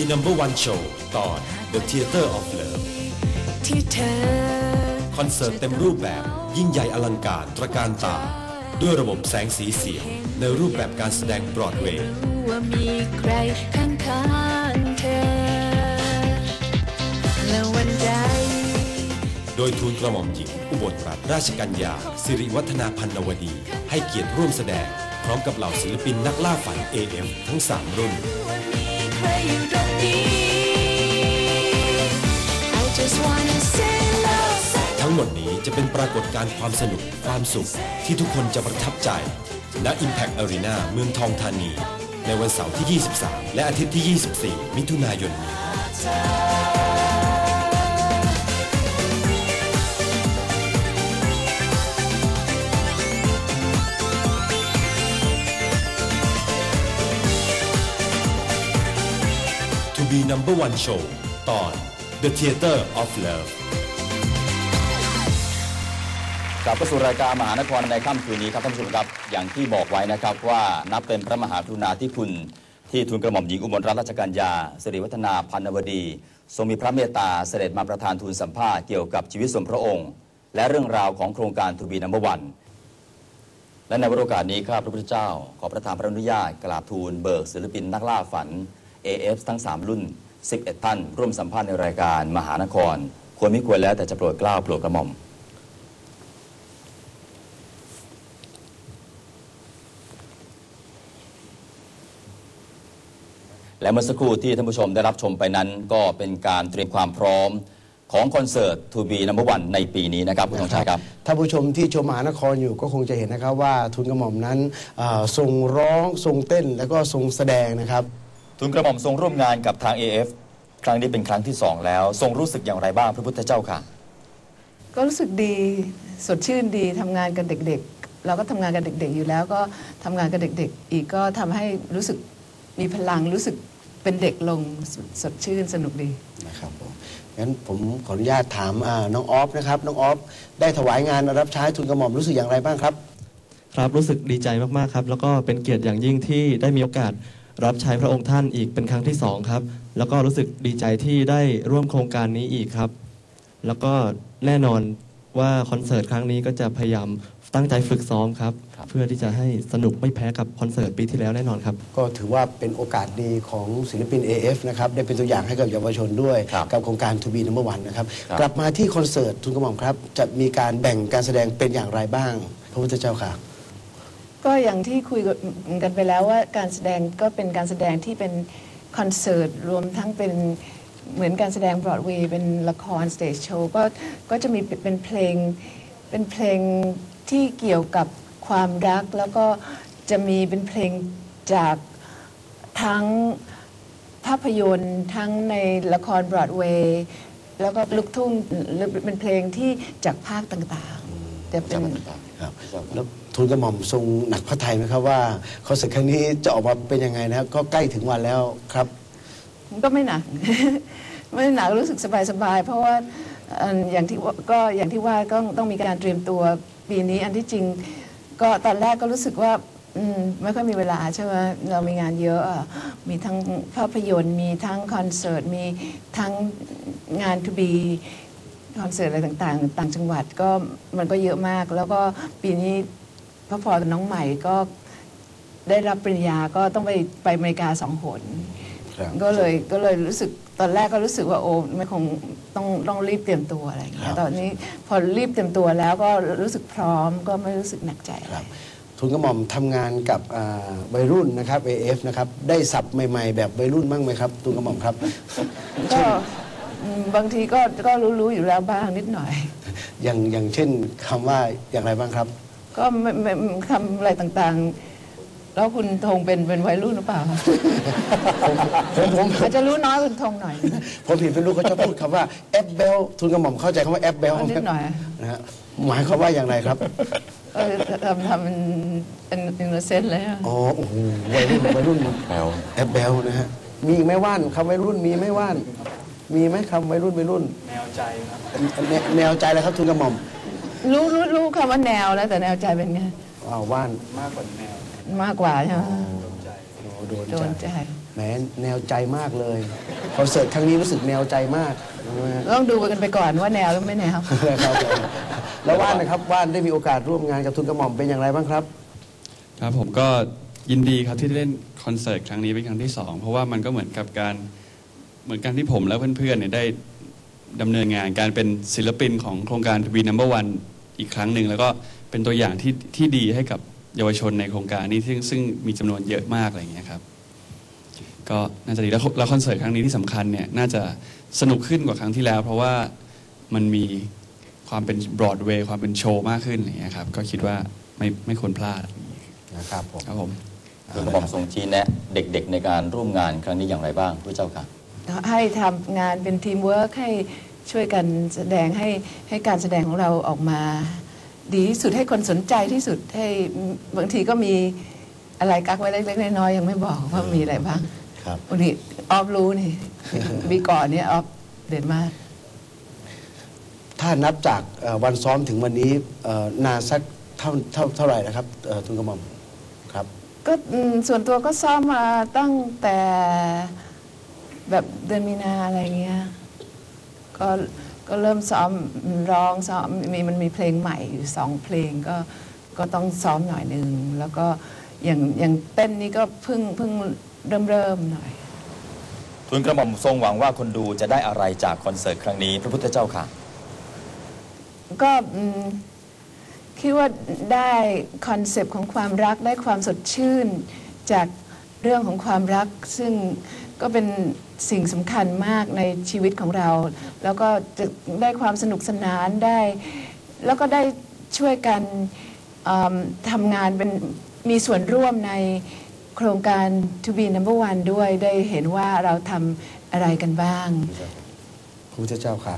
be number one show ตอน The Theater of Love ที่เธอคอนเสิร์ตเต็มรูปแบบยิ่งใหญ่อลังการตระการตา ด้วยระบบแสงสีเสียง ในรูปแบบการแสดงบรอดเวย์รู้ว่ามีใครข้างข้างๆเธอและวันใดโดยทูลกระหม่อมหญิง อุบลรัตนราชกัญญา สิริวัฒนาพันนวดี ให้เกียรติร่วมแสดง พร้อมกับเหล่าศิลปินนักล่าฝัน AF ทั้ง 3 รุ่น ทั้งหมดนี้จะเป็นปรากฏการณ์ความสนุกความสุขที่ทุกคนจะประทับใจณ Impact Arena เมืองทองธานี ในวันเสาร์ที่ 23 และอาทิตย์ที่ 24 มิถุนายนนี้ MB number one show ตอน The Theater of Love กลับเข้าสู่รายการมหานครในค่ำคืนนี้ครับท่านผู้ชมครับ อย่างที่บอกไว้นะครับว่านับเป็นพระมหากรุณาธิคุณ ที่ทูลกระหม่อมหญิงอุบลรัตนราชกัญญาสิริวัฒนาพันนวดี ทรงมีพระเมตตาเสด็จมาประทานทูลสัมภาษณ์เกี่ยวกับชีวิตส่วนพระองค์ และเรื่องราวของโครงการทูบีนัมเบอร์วันและในวโอกาสนี้ข้าพระพุทธเจ้า ขอประทานพระอนุญาตกราบทูลเบิกศิลปินนักล่าฝัน AF ทั้ง 3 รุ่น 11 ท่าน ร่วมสัมภาษณ์ในรายการมหานคร ควรไม่ควรแล้วแต่จะโปรดเกล้าโปรดกระหม่อม และเมื่อสักครู่ที่ท่านผู้ชมได้รับชมไปนั้น ก็เป็นการเตรียมความพร้อมของคอนเสิร์ต To Be Number One ในปีนี้นะครับคุณธงชัยครับท่านผู้ชมที่ชมมหานครอยู่ก็คงจะเห็นนะครับว่าทุนกระหม่อมนั้นอ่าทรงร้องทรงเต้นแล้วก็ทรงแสดงนะครับ ทุนกระหม่อมทรงร่วมงานกับทาง AF ครั้งนี้เป็นครั้งที่สองแล้ว ทรงรู้สึกอย่างไรบ้างพระพุทธเจ้าค่ะ ก็รู้สึกดีสดชื่นดีทำงานกับเด็กๆ เราก็ทำงานกับเด็ก ๆ อยู่แล้วก็ทำงานกับเด็ก ๆ อีกก็ทำให้รู้สึกมีพลังรู้สึกเป็นเด็กลงสสดชื่นสนุกดี นะครับผมงั้นผมขออนุญาตถามอ่าน้องออฟนะครับ น้องออฟได้ถวายงานรับใช้ทุนกระหม่อมรู้สึกอย่างไรบ้างครับ ครับรู้สึกดีใจมาก ๆ ครับ แล้วก็เป็นเกียรติอย่างยิ่งที่ได้มีโอกาส รับใช้พระองค์ท่านอีกเป็นครั้งที่สองครับ แล้วก็รู้สึกดีใจที่ได้ร่วมโครงการนี้อีกครับ แล้วก็แน่นอนว่าคอนเสิร์ตครั้งนี้ก็จะพยายามตั้งใจฝึกซ้อมครับครับเพื่อที่จะให้สนุกไม่แพ้กับคอนเสิร์ตปีที่แล้วแน่นอนครับ ก็ถือว่าเป็นโอกาสดีของศิลปิน AF นะครับ ได้เป็นตัวอย่างให้กับเยาวชนด้วยครับกับโครงการ To Be Number One นะครับครับ กลับมาที่คอนเสิร์ตทุนกระหม่อมครับ จะมีการแบ่งการแสดงเป็นอย่างไรบ้าง พระพุทธเจ้าค่ะ ก็อย่างที่คุยกันไปแล้วว่าการแสดงก็เป็นการแสดงที่เป็นคอนเสิร์ตรวมทั้งเป็นเหมือนการแสดงบรอดเวย์เป็นละครสเตจโชว์ก็ก็จะมีเป็นเพลงเป็นเพลงที่เกี่ยวกับความรัก แล้วก็จะมีเป็นเพลงจากทั้งภาพยนตร์ทั้งในละครบรอดเวย์แล้วก็ลูกทุ่งหรือเป็นเพลงที่จากภาคต่างๆจะเป็น ครับแล้ว ทูลกระหม่อมทรงหนักพระทัยไหมครับว่าคอนเสิร์ตครั้งนี้จะออกมาเป็นยังไงนะครับก็ใกล้ถึงวันแล้วครับ ก็ไม่หนัก ไม่หนักรู้สึกสบายๆเพราะว่าเอ่ออย่างที่ว่าก็อย่างที่ว่าก็ต้องมีการเตรียมตัวปีนี้อันที่จริง ก็ตอนแรกก็รู้สึกว่าอืมไม่ค่อยมีเวลาใช่ไหมเรามีงานเยอะอะมีทั้งภาพยนตร์ มีทั้งคอนเสิร์ต มีทั้งงานทูบีคอนเสิร์ตอะไรต่างๆ ต่างจังหวัดก็มันก็เยอะมาก แล้วก็ปีนี้ พระพรกับน้องใหม่ก็ได้รับปริญญาก็ต้องไปไปอเมริกาสองหนครับก็เลยก็เลยรู้สึกตอนแรกก็รู้สึกว่าโอ้ไม่คงต้องต้องรีบเตรียมตัวอะไรอย่างเงี้ครัยบตอนนี้พอรีบเตรียมตัวแล้วก็รู้สึกพร้อมก็ไม่รู้สึกหนักใจอะไรทุนกระหม่อมทำงานกับอ่าวัยรุ่นนะครับ AF นะครับได้สับใหม่ๆ แบบวัยรุ่นบ้างไหมครับทุนกระหม่อมครับก็อืมบางทีก็ก็รู้ๆอยู่แล้วบ้างนิดหน่อย อย่างอย่างเช่นคำว่าอย่างไรบ้างครับ ก็ไม่ไม่คำอะไรต่างๆ แล้วคุณธงเป็นเป็นวัยรุ่นหรือเปล่าผมผมอาจจะรู้น้อยคุณธงหน่อย ผมเห็นเป็นลูกเขาชอบพูดคำว่าแอปเบลทุนกระหม่อมเข้าใจคำว่าแอปเบลนิดหน่อย นะฮะหมายความว่าอย่างไรครับ เออทำทำเป็นเป็นอินโนเซนต์เลยอะอ๋อโอ้โหวัยรุ่นวัยรุ่นแปลวแอปเบลนะฮะมีอีกไหมว่านคำวัยรุ่นมีไหมว่าน มีไหมคำวัยรุ่นวัยรุ่น แนวใจครับ แนวใจอะไรครับทุนกระหม่อม รู้รู้รู้คำว่าแนวแล้วแต่แนวใจเป็นไงอ้าวว่านมากกว่าใช่ไหมโอ้โดนโดนใจใจแหมแนวใจมากเลยคอนเสิร์ตครั้งนี้รู้สึกแนวใจมากนะฮะต้องดูกันไปก่อนว่าแนวหรือไม่แนวครับผมแล้วว่านนะครับว่านได้มีโอกาสร่วมงานกับทุนกระหม่อมเป็นอย่างไรบ้างครับ ครับผมก็ยินดีครับที่ได้เล่นคอนเสิร์ตครั้งนี้เป็นครั้งที่สองเพราะว่ามันก็เหมือนกับการเหมือนกันที่ผมและเพื่อนๆเนี่ยได้ ดำเนินงานการเป็นศิลปินของโครงการ To be number one อีกครั้งหนึ่งแล้วก็เป็นตัวอย่างที่ที่ดีให้กับเยาวชนในโครงการนี้ซึ่งซึ่งมีจำนวนเยอะมากอะไรอย่างเงี้ยครับก็น่าจะดีแล้วแล้วคอนเสิร์ตครั้งนี้ที่สำคัญเนี่ยน่าจะสนุกขึ้นกว่าครั้งที่แล้ว เพราะว่ามันมีความเป็นบรอดเวย์ความเป็นโชว์มากขึ้นอะไรอย่างเงี้ยครับก็คิดว่าไม่ไม่ควรพลาดนะครับผมครับผมทูลกระหม่อมทรงชี้แนะเด็กๆในการร่วมงานครั้งนี้อย่างไรบ้างพระเจ้าค่ะ ให้ทำงานเป็นทีมเวิร์คให้ช่วยกันแสดงให้ให้การแสดงของเราออกมา ดีที่สุดให้คนสนใจที่สุดให้บางทีก็มีอะไรกักไว้เล็กๆน้อยๆยังไม่บอกว่ามีอะไรบ้างครับบางทีออฟรู้นี่มีก่อนเนี่ยออฟเด่นมาก ถ้านับจากเอ่อวันซ้อมถึงวันนี้เอ่อนานสักเท่าเท่าเท่าไหร่นะครับเอ่อทุนกระหม่อมครับ ก็อืมส่วนตัวก็ซ้อมมาตั้งแต่ แบบเดือนมีนาอะไรเงี้ยก็ก็เริ่มซ้อมร้องซ้อมมีมันมีเพลงใหม่อยู่สองเพลงก็ก็ต้องซ้อมหน่อยหนึ่งแล้วก็อย่างอย่างเต้นนี่ก็เพิ่งเพิ่งเริ่มเริ่มหน่อยทูลกระหม่อมทรงหวังว่าคนดูจะได้อะไรจากคอนเสิร์ตครั้งนี้ พระพุทธเจ้าค่ะ ก็อืมคิดว่าได้คอนเซปต์ของความรักได้ความสดชื่นจากเรื่องของความรักซึ่ง ก็เป็นสิ่งสำคัญมากในชีวิตของเรา แล้วก็จะได้ความสนุกสนานได้ แล้วก็ได้ช่วยกันทำงานเป็นมีส่วนร่วมในโครงการ To be number one ด้วยได้เห็นว่าเราทำอะไรกันบ้างพระพุทธเจ้าค่ะ